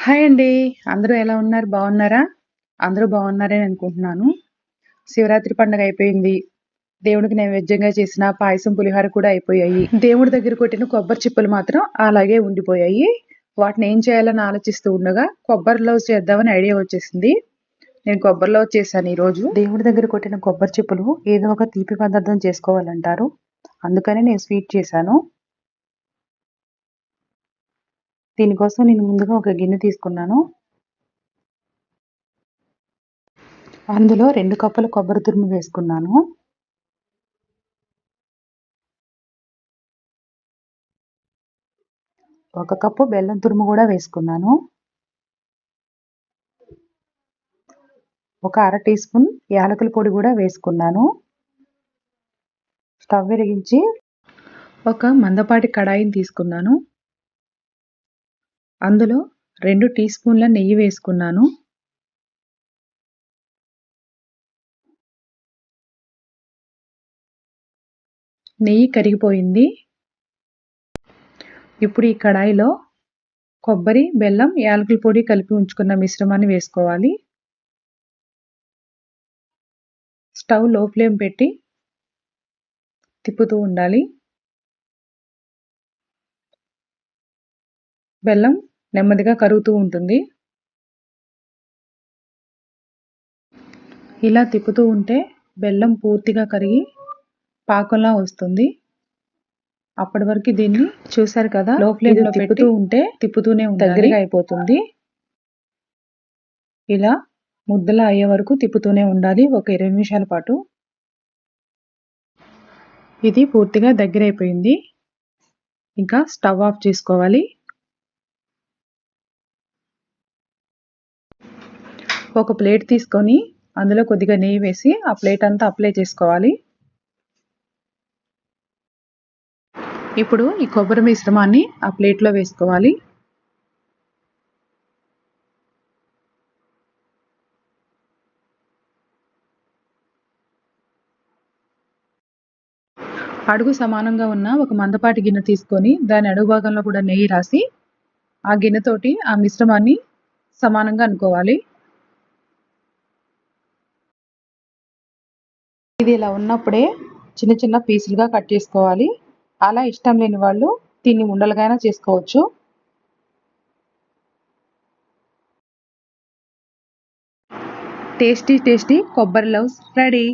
Hi అండి. అందరూ ఎలా ఉన్నారు? బాగున్నారా? అందరూ బాగున్నారని అనుకుంటున్నాను. శివరాత్రి పండుగ అయిపోయింది. దేవుడికి నైవేద్యంగా చేసిన పాయసం పులిహార కూడా అయిపోయాయి. దేవుడి దగ్గర కొట్టిన కొబ్బరి చిప్పలు మాత్రం అలాగే ఉండిపోయాయి. వాటిని ఏం చేయాలని ఆలోచిస్తూ ఉండగా కొబ్బరిలో చేద్దామని ఐడియా వచ్చేసింది. నేను కొబ్బరిలో చేశాను ఈరోజు. దేవుడి దగ్గర కొట్టిన కొబ్బరి చిప్పలు ఏదో ఒక తీపి పదార్థం చేసుకోవాలంటారు. అందుకని నేను స్వీట్ చేశాను. దీనికోసం నేను ముందుగా ఒక గిన్నె తీసుకున్నాను. అందులో రెండు కప్పుల కొబ్బరి తురుము వేసుకున్నాను. ఒక కప్పు బెల్లం తురుము కూడా వేసుకున్నాను. ఒక అర టీ స్పూన్ యాలకుల పొడి కూడా వేసుకున్నాను. స్టవ్ వెలిగించి ఒక మందపాటి కడాయిని తీసుకున్నాను. అందులో రెండు టీ స్పూన్ల నెయ్యి వేసుకున్నాను. నెయ్యి కరిగిపోయింది. ఇప్పుడు ఈ కడాయిలో కొబ్బరి బెల్లం యాలకుల పొడి కలిపి ఉంచుకున్న మిశ్రమాన్ని వేసుకోవాలి. స్టవ్లో ఫ్లేమ్ పెట్టి తిప్పుతూ ఉండాలి. బెల్లం నెమ్మదిగా కరుగుతూ ఉంటుంది. ఇలా తిప్పుతూ ఉంటే బెల్లం పూర్తిగా కరిగి పాకంలా వస్తుంది. అప్పటి వరకు దీన్ని చూసారు కదా? లో ఫ్లేమ్లో తిప్పుతూ ఉంటే తిప్పుతూనే దగ్గరగా అయిపోతుంది. ఇలా ముద్దలా అయ్యే వరకు తిప్పుతూనే ఉండాలి. ఒక ఇరవై నిమిషాల పాటు. ఇది పూర్తిగా దగ్గర అయిపోయింది ఇంకా స్టవ్ ఆఫ్ చేసుకోవాలి. ఒక ప్లేట్ తీసుకొని అందులో కొద్దిగా నెయ్యి వేసి ఆ ప్లేట్ అంతా అప్లై చేసుకోవాలి. ఇప్పుడు ఈ కొబ్బరి మిశ్రమాన్ని ఆ ప్లేట్లో వేసుకోవాలి. అడుగు సమానంగా ఉన్న ఒక మందపాటి గిన్నె తీసుకొని దాని అడుగు భాగంలో కూడా నెయ్యి రాసి ఆ గిన్నెతోటి ఆ మిశ్రమాన్ని సమానంగా అనుకోవాలి. ఇది ఇలా ఉన్నప్పుడే చిన్న చిన్న పీసులుగా కట్ చేసుకోవాలి. అలా ఇష్టం లేని వాళ్ళు దీన్ని ఉండలుగా చేసుకోవచ్చు. టేస్టీ టేస్టీ కొబ్బరి లవ్స్ రెడీ.